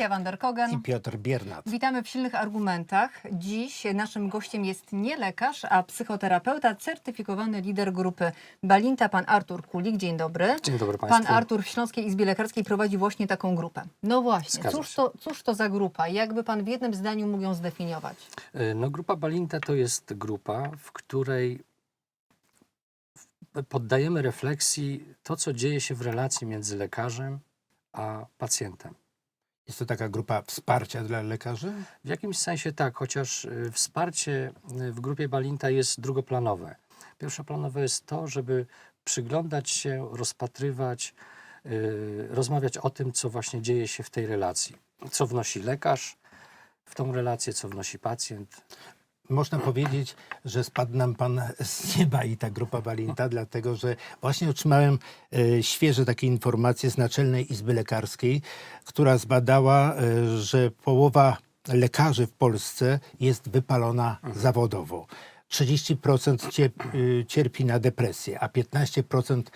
Patrycja van der Kogen. i Piotr Biernat. Witamy w Silnych Argumentach. Dziś naszym gościem jest nie lekarz, a psychoterapeuta, certyfikowany lider grupy Balinta, pan Artur Kulik. Dzień dobry. Dzień dobry Państwu. Pan Artur w Śląskiej Izbie Lekarskiej prowadzi właśnie taką grupę. No właśnie, cóż to, cóż to za grupa? Jakby pan w jednym zdaniu mógł ją zdefiniować? Y, No, grupa Balinta to jest grupa, w której poddajemy refleksji to, co dzieje się w relacji między lekarzem a pacjentem. Jest to taka grupa wsparcia dla lekarzy? W jakimś sensie tak, chociaż y, wsparcie y, w grupie Balinta jest drugoplanowe. Pierwszoplanowe jest to, żeby przyglądać się, rozpatrywać, y, rozmawiać o tym, co właśnie dzieje się w tej relacji. Co wnosi lekarz w tą relację, co wnosi pacjent. Można powiedzieć, że spadł nam pan z nieba i ta grupa Balinta, dlatego że właśnie otrzymałem e, świeże takie informacje z Naczelnej Izby Lekarskiej, która zbadała, e, że połowa lekarzy w Polsce jest wypalona zawodowo. 30% ciep- y, cierpi na depresję, a 15%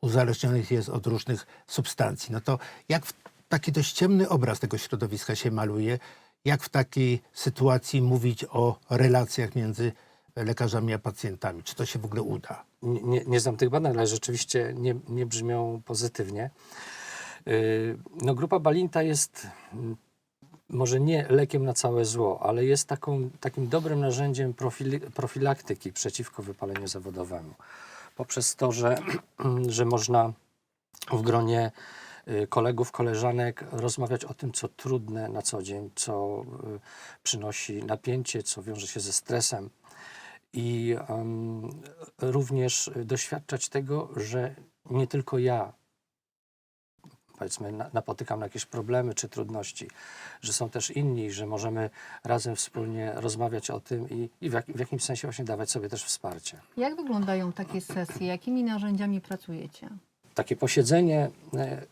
uzależnionych jest od różnych substancji. No to jak w taki dość ciemny obraz tego środowiska się maluje, jak w takiej sytuacji mówić o relacjach między lekarzami a pacjentami? Czy to się w ogóle uda? nie, nie, nie znam tych badań, ale rzeczywiście nie, nie brzmią pozytywnie. Yy, No, grupa Balinta jest mm, może nie lekiem na całe zło, ale jest taką, takim dobrym narzędziem profili, profilaktyki przeciwko wypaleniu zawodowemu. Poprzez to, że, że można w gronie kolegów, koleżanek rozmawiać o tym, co trudne na co dzień, co y, przynosi napięcie, co wiąże się ze stresem i em, również doświadczać tego, że nie tylko ja powiedzmy na, napotykam na jakieś problemy czy trudności, że są też inni, że możemy razem wspólnie rozmawiać o tym i, i w, jak, w jakimś sensie właśnie dawać sobie też wsparcie. Jak wyglądają takie sesje? Jakimi narzędziami pracujecie? Takie posiedzenie e,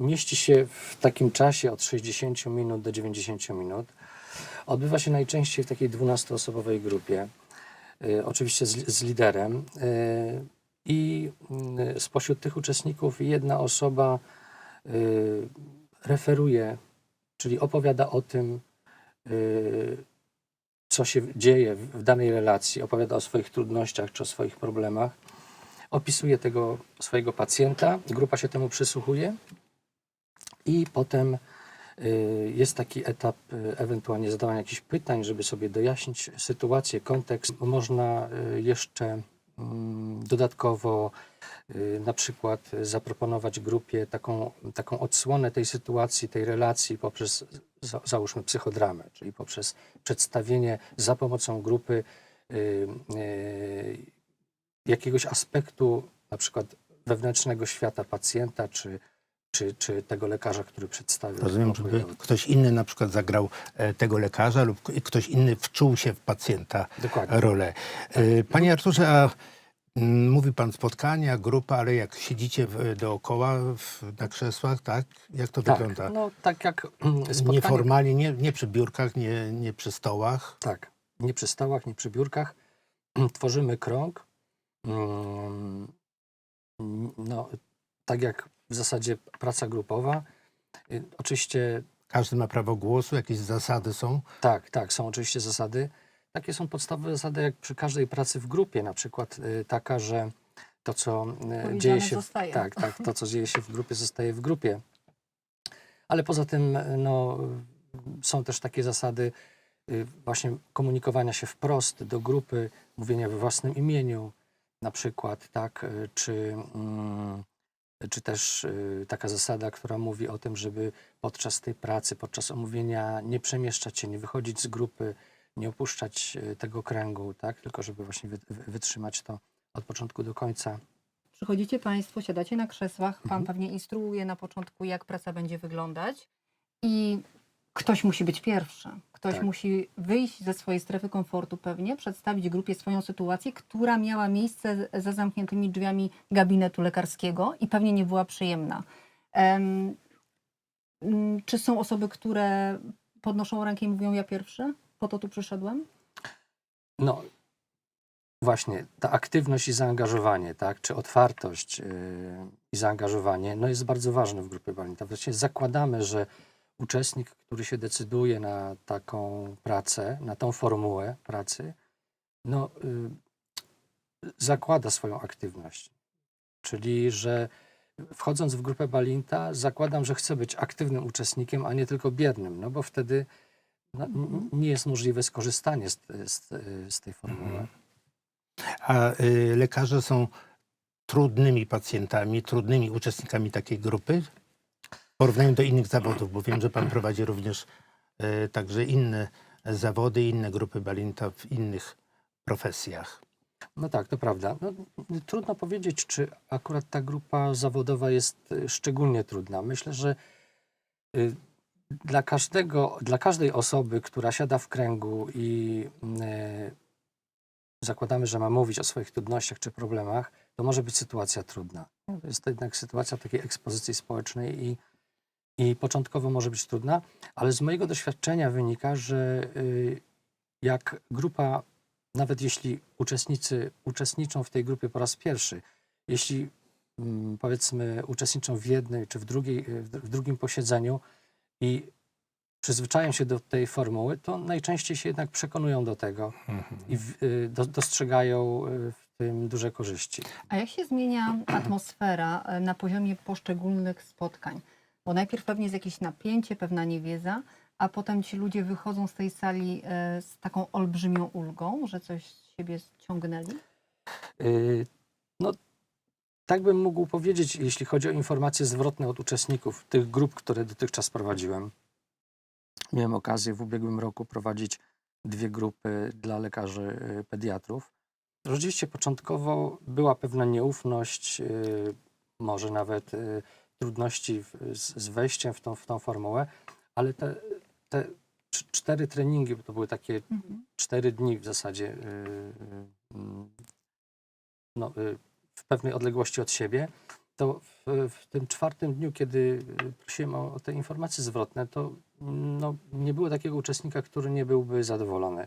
mieści się w takim czasie od 60 minut do 90 minut. Odbywa się najczęściej w takiej 12-osobowej grupie, e, oczywiście z, z liderem. e, I mm, spośród tych uczestników jedna osoba referuje, czyli opowiada o tym, co się dzieje w w danej relacji, opowiada o swoich trudnościach czy o swoich problemach opisuje tego swojego pacjenta, grupa się temu przysłuchuje i potem y, jest taki etap y, ewentualnie zadawania jakichś pytań, żeby sobie dojaśnić sytuację, kontekst. Można y, jeszcze mm, dodatkowo na przykład zaproponować grupie taką, taką odsłonę tej sytuacji, tej relacji poprzez za, załóżmy psychodramę, czyli poprzez przedstawienie za pomocą grupy jakiegoś aspektu, na przykład wewnętrznego świata pacjenta, czy, czy, czy tego lekarza, który przedstawił. Rozumiem, żeby ktoś inny na przykład zagrał e, tego lekarza lub ktoś inny wczuł się w pacjenta Dokładnie. rolę. E, Panie Arturze, a mm, mówi pan spotkania, grupa, ale jak siedzicie w, dookoła w, na krzesłach, tak? Jak to Tak, wygląda? no tak jak mm, spotkanie, Nieformalnie, nie, nie przy biurkach, nie, nie przy stołach. tak, nie przy stołach, nie przy biurkach, tworzymy krąg. Mm, No, tak jak w zasadzie praca grupowa. Y, Oczywiście Każdy ma prawo głosu, jakieś zasady są. Tak, tak, są oczywiście zasady. Takie są podstawowe zasady, jak przy każdej pracy w grupie, na przykład y, taka, że to, co y, Powiedziane dzieje się. W, zostaje. tak, tak, to, co dzieje się w grupie, zostaje w grupie. Ale poza tym, no, są też takie zasady właśnie komunikowania się wprost do grupy, mówienia we własnym imieniu, na przykład, tak, czy, mm, czy też y, taka zasada, która mówi o tym, żeby podczas tej pracy, podczas omówienia nie przemieszczać się, nie wychodzić z grupy, nie opuszczać y, tego kręgu, tak? tylko żeby właśnie wy, wy- wytrzymać to od początku do końca. Przychodzicie Państwo, siadacie na krzesłach, Pan Mhm. pewnie instruuje na początku, jak praca będzie wyglądać i ktoś musi być pierwszy. Ktoś Tak. musi wyjść ze swojej strefy komfortu pewnie, przedstawić grupie swoją sytuację, która miała miejsce za zamkniętymi drzwiami gabinetu lekarskiego i pewnie nie była przyjemna. Em, mm, czy są osoby, które podnoszą rękę i mówią ja pierwszy? Po to tu przyszedłem? No właśnie, ta aktywność i zaangażowanie, tak? czy otwartość yy, i zaangażowanie no jest bardzo ważne w grupie Balinta. Właściwie zakładamy, że uczestnik, który się decyduje na taką pracę, na tą formułę pracy, no, y, zakłada swoją aktywność. Czyli, że wchodząc w grupę Balinta, zakładam, że chcę być aktywnym uczestnikiem, a nie tylko biernym, no bo wtedy no, nie jest możliwe skorzystanie z, z, z tej formuły. A y, lekarze są trudnymi pacjentami, trudnymi uczestnikami takiej grupy porównaniu do innych zawodów, bo wiem, że pan prowadzi również y, także inne zawody, inne grupy Balinta w innych profesjach. No tak, to prawda. No, trudno powiedzieć, czy akurat ta grupa zawodowa jest y, szczególnie trudna. Myślę, że y, dla każdego, dla każdej osoby, która siada w kręgu i y, zakładamy, że ma mówić o swoich trudnościach czy problemach, to może być sytuacja trudna. Jest to jednak sytuacja takiej ekspozycji społecznej i, i początkowo może być trudna, ale z mojego doświadczenia wynika, że y, jak grupa nawet jeśli uczestnicy uczestniczą w tej grupie po raz pierwszy, jeśli mm, powiedzmy uczestniczą w jednej czy w, drugiej, w dr- w drugim posiedzeniu i przyzwyczają się do tej formuły, to najczęściej się jednak przekonują do tego i w, y, do, dostrzegają y, w tym duże korzyści. A jak się zmienia atmosfera na poziomie poszczególnych spotkań? Bo najpierw pewnie jest jakieś napięcie, pewna niewiedza, a potem ci ludzie wychodzą z tej sali e, z taką olbrzymią ulgą, że coś z siebie ściągnęli? Y, No, tak bym mógł powiedzieć, jeśli chodzi o informacje zwrotne od uczestników tych grup, które dotychczas prowadziłem. Miałem okazję w ubiegłym roku prowadzić dwie grupy dla lekarzy y, pediatrów. Rzeczywiście początkowo była pewna nieufność, y, może nawet trudności z, z wejściem w tą, w tą formułę, ale te, te cz- cztery treningi, bo to były takie Mhm. cztery dni w zasadzie y, y, no, y, w pewnej odległości od siebie, to w, w tym czwartym dniu, kiedy prosiłem o, o te informacje zwrotne, to no, nie było takiego uczestnika, który nie byłby zadowolony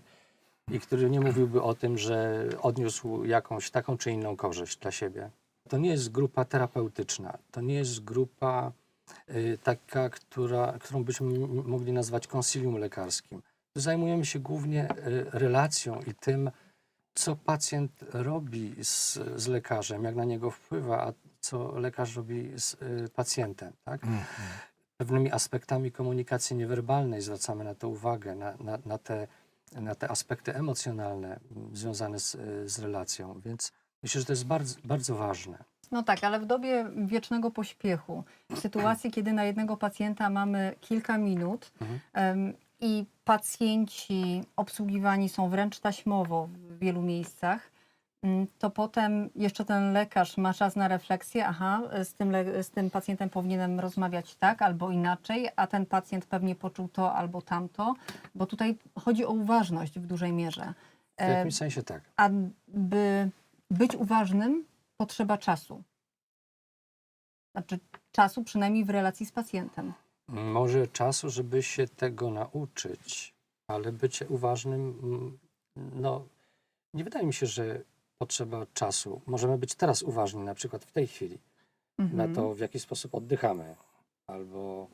i który nie mówiłby o tym, że odniósł jakąś taką czy inną korzyść dla siebie. To nie jest grupa terapeutyczna, to nie jest grupa y, taka, która, którą byśmy mogli nazwać konsilium lekarskim. Zajmujemy się głównie y, relacją i tym, co pacjent robi z, z lekarzem, jak na niego wpływa, a co lekarz robi z y, pacjentem. Tak? Pewnymi aspektami komunikacji niewerbalnej zwracamy na to uwagę, na, na, na, te, na te aspekty emocjonalne m, związane z, z relacją. Więc myślę, że to jest bardzo, bardzo ważne. No tak, ale w dobie wiecznego pośpiechu, w sytuacji, kiedy na jednego pacjenta mamy kilka minut Mhm. em, i pacjenci obsługiwani są wręcz taśmowo w wielu miejscach, mm, to potem jeszcze ten lekarz ma czas na refleksję, aha, z tym, le- z tym pacjentem powinienem rozmawiać tak albo inaczej, a ten pacjent pewnie poczuł to albo tamto, bo tutaj chodzi o uważność w dużej mierze. W E, jakimś sensie tak. a by być uważnym, potrzeba czasu. Znaczy czasu przynajmniej w relacji z pacjentem. Może czasu, żeby się tego nauczyć, ale bycie uważnym, mm, no nie wydaje mi się, że potrzeba czasu. Możemy być teraz uważni, na przykład w tej chwili, Mhm. na to, w jaki sposób oddychamy, albo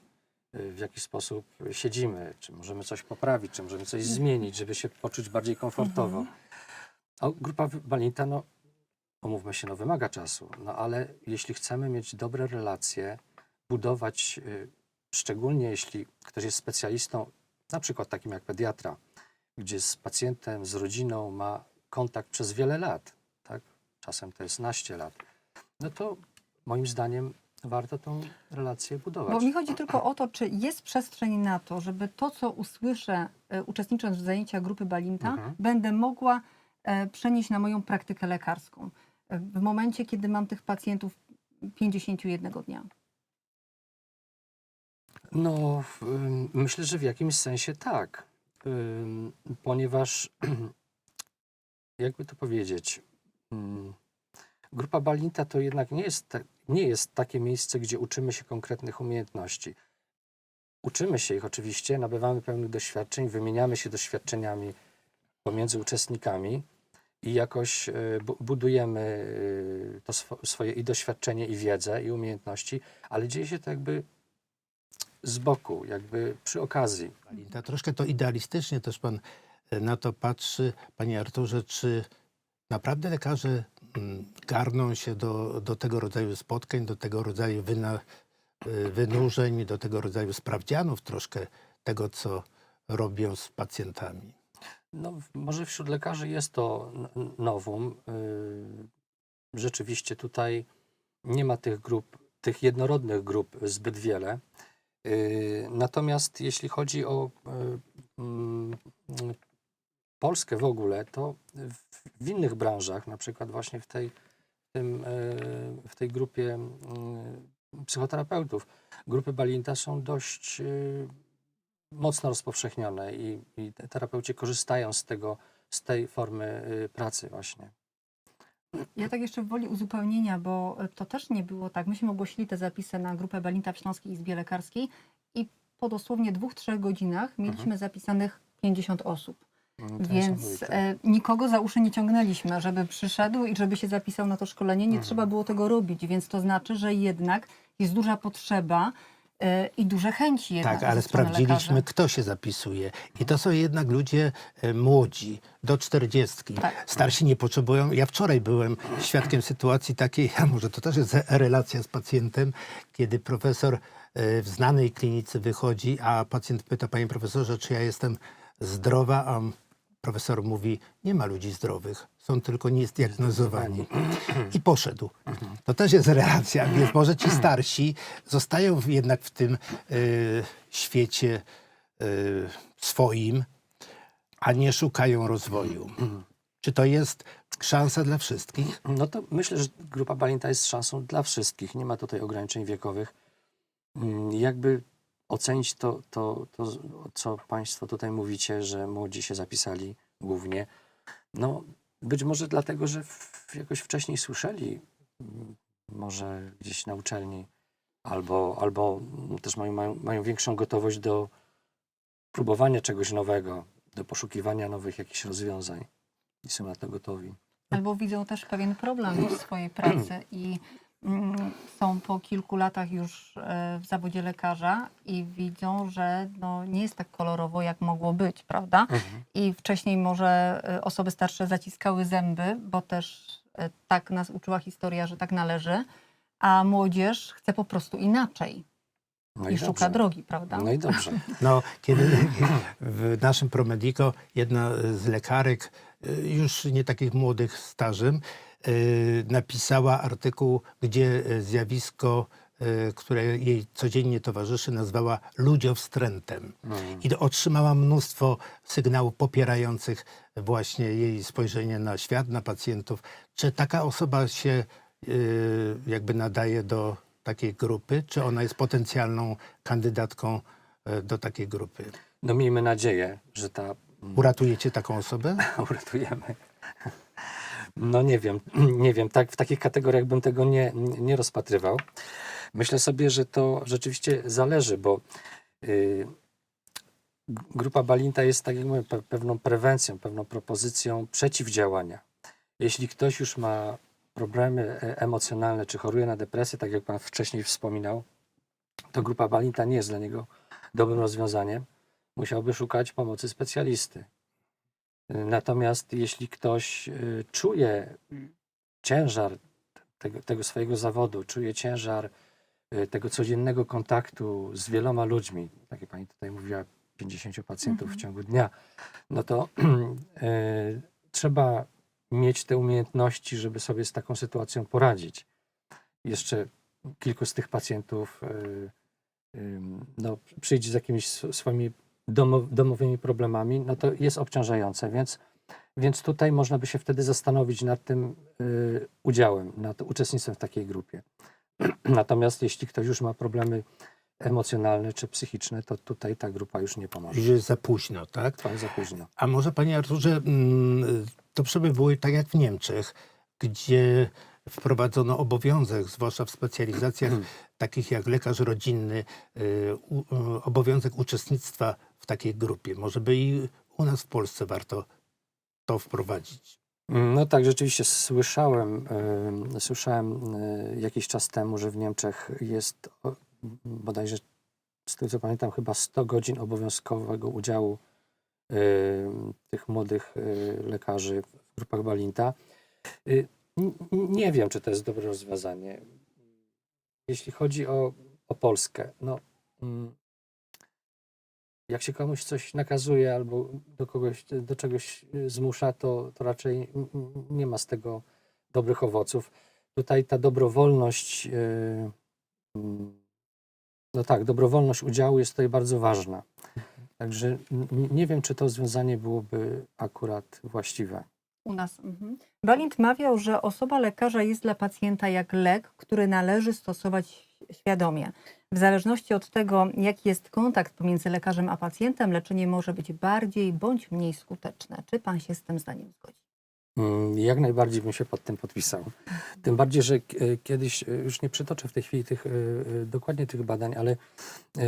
y, w jaki sposób siedzimy, czy możemy coś poprawić, czy możemy coś zmienić, żeby się poczuć bardziej komfortowo. A grupa Balinta, no umówmy się, no wymaga czasu, no ale jeśli chcemy mieć dobre relacje, budować, y, szczególnie jeśli ktoś jest specjalistą, na przykład takim jak pediatra, gdzie z pacjentem, z rodziną ma kontakt przez wiele lat, tak? czasem to jest naście lat, no to moim zdaniem warto tą relację budować. Bo mi chodzi tylko o to, czy jest przestrzeń na to, żeby to, co usłyszę e, uczestnicząc w zajęciach grupy Balinta, Mhm. będę mogła e, przenieść na moją praktykę lekarską. W momencie, kiedy mam tych pacjentów 51 dnia. No, myślę, że w jakimś sensie tak, ponieważ jakby to powiedzieć, grupa Balinta to jednak nie jest, nie jest takie miejsce, gdzie uczymy się konkretnych umiejętności. Uczymy się ich oczywiście, nabywamy pełnych doświadczeń, wymieniamy się doświadczeniami pomiędzy uczestnikami i jakoś y, bu- budujemy y, to swo, swoje i doświadczenie, i wiedzę, i umiejętności, ale dzieje się to jakby z boku, jakby przy okazji. Balinta. Troszkę to idealistycznie też pan e, na to patrzy, panie Arturze, czy naprawdę lekarze mm, garną się do, do tego rodzaju spotkań, do tego rodzaju wyna, y, wynurzeń, do tego rodzaju sprawdzianów troszkę tego, co robią z pacjentami. No, może wśród lekarzy jest to nowum. Yy, Rzeczywiście tutaj nie ma tych grup, tych jednorodnych grup zbyt wiele. Yy, Natomiast jeśli chodzi o yy, mm, Polskę w ogóle, to w, innych branżach, na przykład właśnie w tej, w tym, w tej grupie psychoterapeutów, grupy Balinta są dość mocno rozpowszechnione i, i te- terapeuci korzystają z tego, z tej formy y, pracy właśnie. Ja tak jeszcze woli uzupełnienia, bo to też nie było tak. Myśmy ogłosili te zapisy na grupę Balinta w Śląskiej Izbie Lekarskiej i po dosłownie dwóch, trzech godzinach mieliśmy zapisanych 50 osób. To Więc e, nikogo za uszy nie ciągnęliśmy, żeby przyszedł i żeby się zapisał na to szkolenie. Nie Mhm. trzeba było tego robić, więc to znaczy, że jednak jest duża potrzeba i duże chęci jednak Tak, ale sprawdziliśmy, lekarzy. kto się zapisuje. I to są jednak ludzie e, młodzi, do czterdziestki. Tak. Starsi nie potrzebują. Ja wczoraj byłem świadkiem sytuacji takiej, a może to też jest relacja z pacjentem, kiedy profesor e, w znanej klinice wychodzi, a pacjent pyta, panie profesorze, czy ja jestem zdrowa, a profesor mówi, nie ma ludzi zdrowych, są tylko niezdiagnozowani. I poszedł. To też jest relacja, więc może ci starsi zostają jednak w tym y, świecie y, swoim, a nie szukają rozwoju. Czy to jest szansa dla wszystkich? No to myślę, że grupa Balinta jest szansą dla wszystkich. Nie ma tutaj ograniczeń wiekowych. Mm, Jakby ocenić to, to, to, co Państwo tutaj mówicie, że młodzi się zapisali głównie. No, być może dlatego, że w, jakoś wcześniej słyszeli, mm, może gdzieś na uczelni, albo, albo też mają, mają, mają większą gotowość do próbowania czegoś nowego, do poszukiwania nowych jakichś rozwiązań i są na to gotowi. Albo widzą też pewien problem w swojej pracy i są po kilku latach już e, w zawodzie lekarza i widzą, że no, nie jest tak kolorowo, jak mogło być, prawda? I wcześniej może e, osoby starsze zaciskały zęby, bo też e, tak nas uczyła historia, że tak należy, a młodzież chce po prostu inaczej No i, szuka dobrze. drogi, prawda? No i dobrze. No, kiedy w naszym Promedico jedna z lekarek, już nie takich młodych, starzym, y, napisała artykuł, gdzie y, zjawisko, y, które jej codziennie towarzyszy, nazwała ludziowstrętem. Mm. I otrzymała mnóstwo sygnałów popierających właśnie jej spojrzenie na świat, na pacjentów. Czy taka osoba się y, jakby nadaje do takiej grupy, czy ona jest potencjalną kandydatką y, do takiej grupy? No miejmy nadzieję, że ta mm, Uratujecie taką osobę? uratujemy. No nie wiem, nie wiem, tak w takich kategoriach bym tego nie, nie rozpatrywał. Myślę sobie, że to rzeczywiście zależy, bo y, g- grupa Balinta jest, tak jak mówię, pe- pewną prewencją, pewną propozycją przeciwdziałania. Jeśli ktoś już ma problemy e, emocjonalne, czy choruje na depresję, tak jak Pan wcześniej wspominał, to grupa Balinta nie jest dla niego dobrym rozwiązaniem. Musiałby szukać pomocy specjalisty. Natomiast jeśli ktoś y, czuje ciężar tego, tego swojego zawodu, czuje ciężar y, tego codziennego kontaktu z wieloma ludźmi, tak jak pani tutaj mówiła, 50 pacjentów w Mhm. ciągu dnia, no to y, trzeba mieć te umiejętności, żeby sobie z taką sytuacją poradzić. Jeszcze kilku z tych pacjentów y, ym, no, przyjdzie z jakimiś sw- swoimi domowymi problemami, no to jest obciążające, więc, więc tutaj można by się wtedy zastanowić nad tym y, udziałem, nad uczestnictwem w takiej grupie. Natomiast jeśli ktoś już ma problemy emocjonalne czy psychiczne, to tutaj ta grupa już nie pomoże. Już jest za późno, tak? Trochę za późno. A może, panie Arturze, mm, to przebywuje tak jak w Niemczech, gdzie wprowadzono obowiązek, zwłaszcza w specjalizacjach takich jak lekarz rodzinny, y, y, obowiązek uczestnictwa takiej grupie. Może by i u nas w Polsce warto to wprowadzić. No tak, rzeczywiście słyszałem, y, słyszałem y, jakiś czas temu, że w Niemczech jest o, bodajże z tego co pamiętam, chyba 100 godzin obowiązkowego udziału y, tych młodych y, lekarzy w grupach Balinta. Y, nie wiem, czy to jest dobre rozwiązanie. Jeśli chodzi o, o Polskę, no mm, jak się komuś coś nakazuje albo do kogoś, do czegoś zmusza, to, to raczej nie ma z tego dobrych owoców. Tutaj ta dobrowolność, y, mm, no tak, dobrowolność udziału jest tutaj bardzo ważna. Także nie wiem, czy to rozwiązanie byłoby akurat właściwe. U nas. Mhm. Balint mawiał, że osoba lekarza jest dla pacjenta jak lek, który należy stosować świadomie. W zależności od tego, jaki jest kontakt pomiędzy lekarzem a pacjentem, leczenie może być bardziej bądź mniej skuteczne. Czy pan się z tym zdaniem zgodzi? Mm, Jak najbardziej bym się pod tym podpisał. Tym bardziej, że e, kiedyś, e, już nie przytoczę w tej chwili tych, e, dokładnie tych badań, ale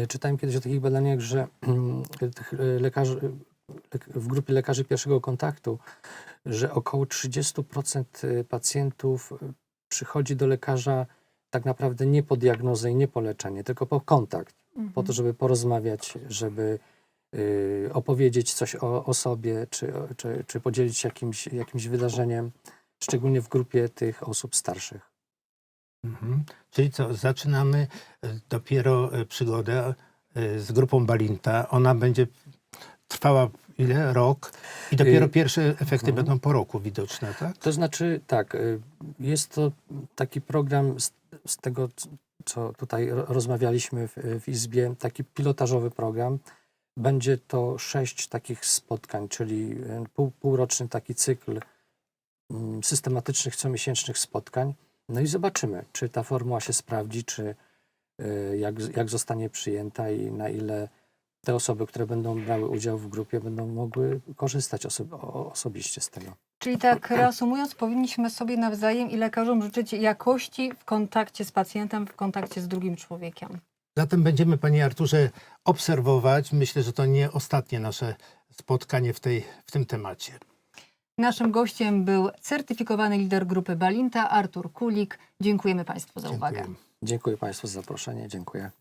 czytałem kiedyś o takich badaniach, że mm, tych lekarzy, lek- w grupie lekarzy pierwszego kontaktu, że około 30% pacjentów przychodzi do lekarza tak naprawdę nie po diagnozę i nie po leczenie, tylko po kontakt po to, żeby porozmawiać, żeby y, opowiedzieć coś o, o sobie, czy, czy, czy podzielić się jakimś, jakimś wydarzeniem, szczególnie w grupie tych osób starszych. Mhm. Czyli co, zaczynamy e, dopiero e, przygodę e, z grupą Balinta. Ona będzie trwała ile? Rok? I dopiero Y, pierwsze efekty mhm. będą po roku widoczne, tak? To znaczy, tak, y, jest to taki program z, tego, co tutaj ro- rozmawialiśmy w, w Izbie, taki pilotażowy program. Będzie to sześć takich spotkań, czyli y, pół, półroczny taki cykl mm, systematycznych, comiesięcznych spotkań. No i zobaczymy, czy ta formuła się sprawdzi, czy y, jak, jak zostanie przyjęta i na ile te osoby, które będą brały udział w grupie, będą mogły korzystać oso- osobiście z tego. Czyli tak reasumując, powinniśmy sobie nawzajem i lekarzom życzyć jakości w kontakcie z pacjentem, w kontakcie z drugim człowiekiem. Zatem będziemy, panie Arturze, obserwować. Myślę, że to nie ostatnie nasze spotkanie w, tej, w tym temacie. Naszym gościem był certyfikowany lider grupy Balinta, Artur Kulik. Dziękujemy Państwu za uwagę. Dziękuję. Dziękuję Państwu za zaproszenie. Dziękuję.